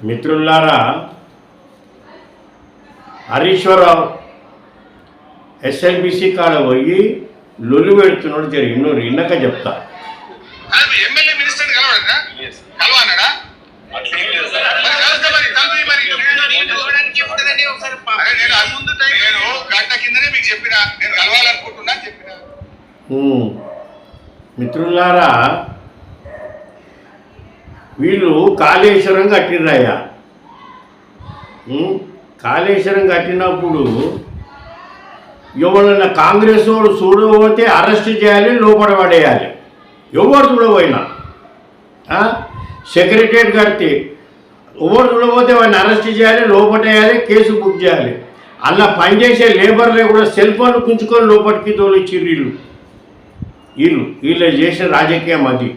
మిత్రులారా హరీశ్వరరావు ఎస్ఎల్బిసి కాడ పోయి లొల్లు పెడుతున్నాడు జరి ఇన్నో ఇన్నక చెప్తా. అది ఎమ్మెల్యే మినిస్టర్ కలవడా కలవన్నాడా అట్లేం లేదు సార్ మరి కలిస్తే మరి కలిపి మరి అరే నేను అది ముందు టైం నేను గంట కిందనే మీకు చెప్పిన. నేను కలవాలనుకుంటున్నా చెప్పిన. ఉమ్. మిత్రులారా వీళ్ళు కాళేశ్వరం కట్టిర్రయ్యా. కాళేశ్వరం కట్టినప్పుడు ఎవరైనా కాంగ్రెస్ వాడు చూడబోతే అరెస్ట్ చేయాలి లోపల పడేయాలి. ఎవరు చూడబోయినా సెక్రటరీ కడితే ఎవరు చూడబోతే వాడిని అరెస్ట్ చేయాలి లోపటేయాలి కేసు బుక్ చేయాలి. అలా పనిచేసే లేబర్లే కూడా సెల్ ఫోన్లు కుంచుకొని లోపలికి తోలిచ్చిర్రు వీళ్ళు. వీళ్ళు వీళ్ళు చేసిన రాజకీయం అది.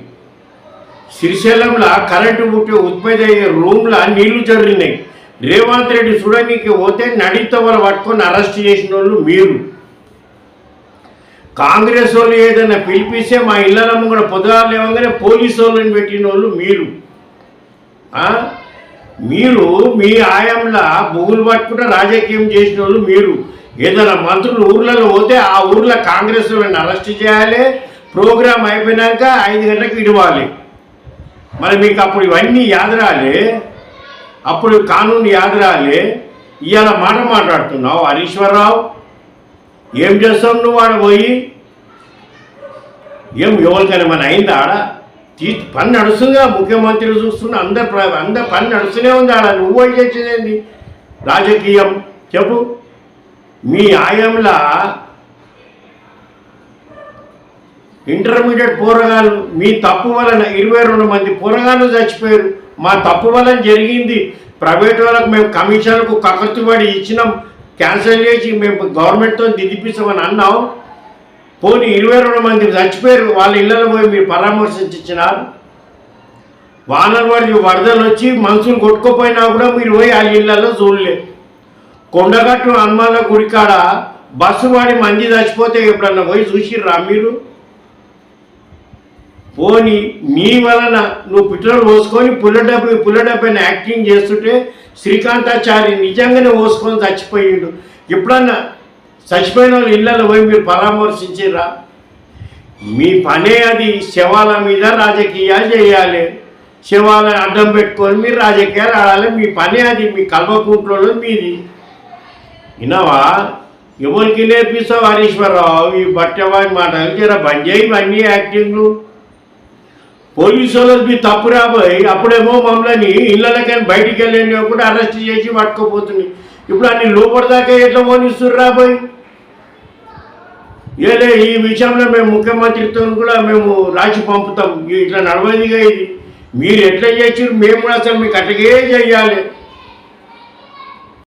శ్రీశైలంలో కరెంటు పుట్టి ఉత్పత్తి అయ్యే రూమ్లో నీళ్ళు జరిగినాయి రేవంత్ రెడ్డి చూడడానికి పోతే నడితవల పట్టుకొని అరెస్ట్ చేసిన వాళ్ళు మీరు. కాంగ్రెస్ వాళ్ళు ఏదైనా పిలిపిస్తే మా ఇళ్ళమ్మ కూడా పొద్దుగాలు లేవగానే పోలీసు వాళ్ళని పెట్టిన వాళ్ళు మీరు మీరు మీ ఆయంలో బుగులు పట్టుకుంటే రాజకీయం చేసిన వాళ్ళు మీరు. ఏదైనా మంత్రులు ఊర్లలో పోతే ఆ ఊర్లో కాంగ్రెస్ వాళ్ళని అరెస్ట్ చేయాలి. ప్రోగ్రాం అయిపోయినాక ఐదు గంటలకు ఇడవాలి. మరి మీకు అప్పుడు ఇవన్నీ యాదరాలి? అప్పుడు కానూన్ యాదరాలి? ఇవాళ మాట మాట్లాడుతున్నావు హరీశ్వరరావు? ఏం చేస్తావు నువ్వు ఆడ పోయి? ఏం ఎవరికైనా మన అయిందా ఆడ? తీ పని నడుస్తుందా ముఖ్యమంత్రి చూస్తున్నా అందరు ప్ర- అందరు పని నడుస్తూనే ఉంది ఆడ. నువ్వు చేసేదేంది రాజకీయం చెప్పు. మీ ఆయంలా ఇంటర్మీడియట్ పోరగాళ్ళు మీ తప్పు వలన ఇరవై రెండు మంది పోరగాళ్ళు చచ్చిపోయారు. మా తప్పు వలన జరిగింది. ప్రైవేట్ వాళ్ళకు మేము కమిషన్లకు కకర్తుబడి ఇచ్చినాం. క్యాన్సిల్ చేసి మేము గవర్నమెంట్తో దిదిపిస్తామని అన్నాం. పోనీ ఇరవై రెండు మంది చచ్చిపోయారు. వాళ్ళ ఇళ్ళలో పోయి మీరు పరామర్శించినారు వానలు పడి వరదలు వచ్చి మనుషులు కొట్టుకోపోయినా కూడా మీరు పోయి ఆ ఇళ్ళలో చూడలే. కొండగట్టు హనుమాన్ల గుడికాడ బస్సు వాడి మంది చచ్చిపోతే ఎప్పుడన్నా పోయి చూసిర్రా మీరు? పోని నీ వలన నువ్వు పెట్రోల్ పోసుకొని పుల్లడబ్బు పుల్లడబ్బని యాక్టింగ్ చేస్తుంటే శ్రీకాంతాచారి నిజంగానే పోసుకొని చచ్చిపోయిండు. ఎప్పుడన్నా చచ్చిపోయిన ఇళ్ళలో పోయి మీరు పరామర్శించిర్రా? మీ పనే అది. శవాల మీద రాజకీయాలు చేయాలి. శవాలను అడ్డం పెట్టుకొని మీరు రాజకీయాలు ఆడాలి. మీ పనే అది. మీ కల్వకుంట్లలో మీది. విన్నావా? ఎవరికి నేర్పిస్తావు హరీశ్వరరావు? ఈ బట్టవాయి మాటలు జర బంద్ చేయి ఇవన్నీ యాక్టింగ్లు. పోలీసు వాళ్ళకి మీ తప్పు రాబోయి. అప్పుడేమో మమ్మల్ని ఇళ్ళకని బయటికి వెళ్ళండి కూడా అరెస్ట్ చేసి పట్టుకోపోతుంది ఇప్పుడు అన్ని లోపడదాకా ఎట్లా పోనిస్తున్నారు రాబోయి? ఏలే ఈ విషయంలో మేము ముఖ్యమంత్రితో కూడా మేము రాసి పంపుతాం. ఇట్లా నడవదిగా ఇది. మీరు ఎట్లా చేసి మేము కూడా అసలు మీకు అట్లాగే చేయాలి.